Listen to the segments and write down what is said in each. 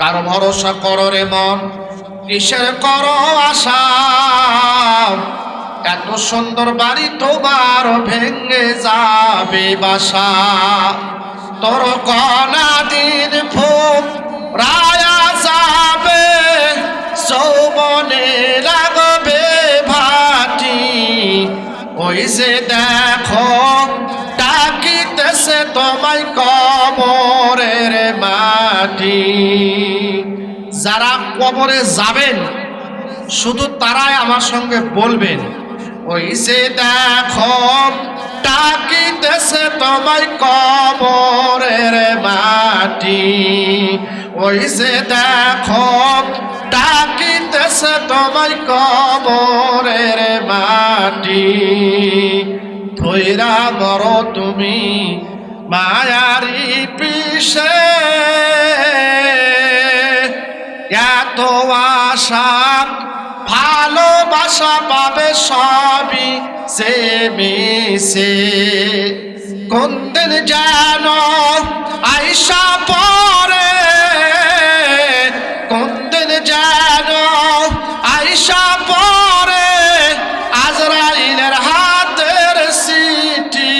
কার ভরসা করো রে মন? কিসের কর আশা? এত সুন্দর বাড়ি তোমার ভেঙে যাবে বাসা। তোর কনা দিন ফুক, রায়া যাবে সৌবনে লাগবে ভাটি। ওই যে দেখো, ডাকিতেছে তোমায় কবরের মাটি। যারা কবরে যাবেন, শুধু তারাই আমার সঙ্গে বলবেন, ওই যে দেখো, ডাকিতেছে তোমায় কবরের মাটি। ওই যে দেখো, ডাকিতেছে তোমায় কবরের মাটি। ধৈরা মর তুমি মায়ারি পিসে এত ভালোবাসা পাবে সবই সে মিশে। কোন দিন যেন আইসা পরে কোন দিন যেন আইসা পরে আজরাইলের হাতের সিটি।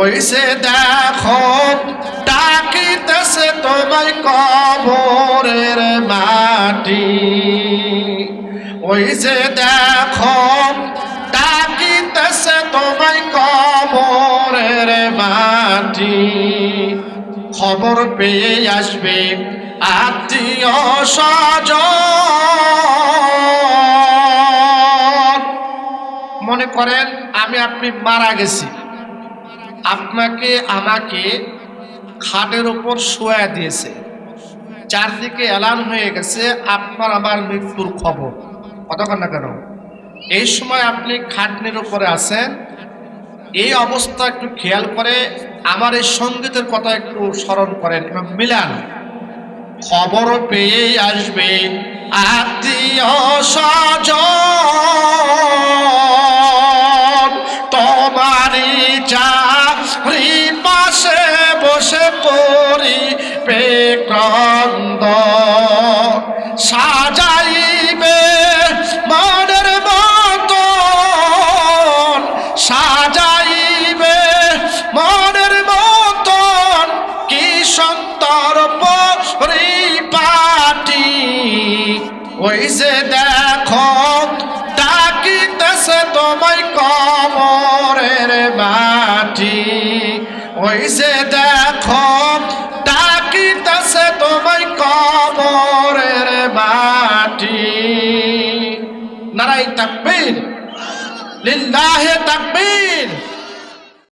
ওই সে দেখো, ডাকিতেছে তোমায় কবরের ওই যে দেখো, ডাকিতেছে তোমায় কবরের মাটি। খবর পেয়ে আসবে আত্মীয় স্বজন। মনে করেন, আমি আপনি মারা গেছি। আপনাকে আমাকে খাটের উপর শোয়া দিয়েছে। চারদিকে এলান হয়ে গেছে, আপনার আমার মৃত্যুর খবর। কতক্ষণ না কেন? এই সময় আপনি খাটনির উপরে আছেন। এই অবস্থা একটু খেয়াল করে আমার এই সঙ্গীতের কথা একটু স্মরণ করেন এবং মিলান। খবর পেয়ে আসবে আত্মীয় পাশে বসে পড়ি পেক্রন্দ ওই যে দেখো ডাকিতেছে তোমায় কবরের মাটি। নারাই তাকবীর। লিল্লাহে তাকবীর।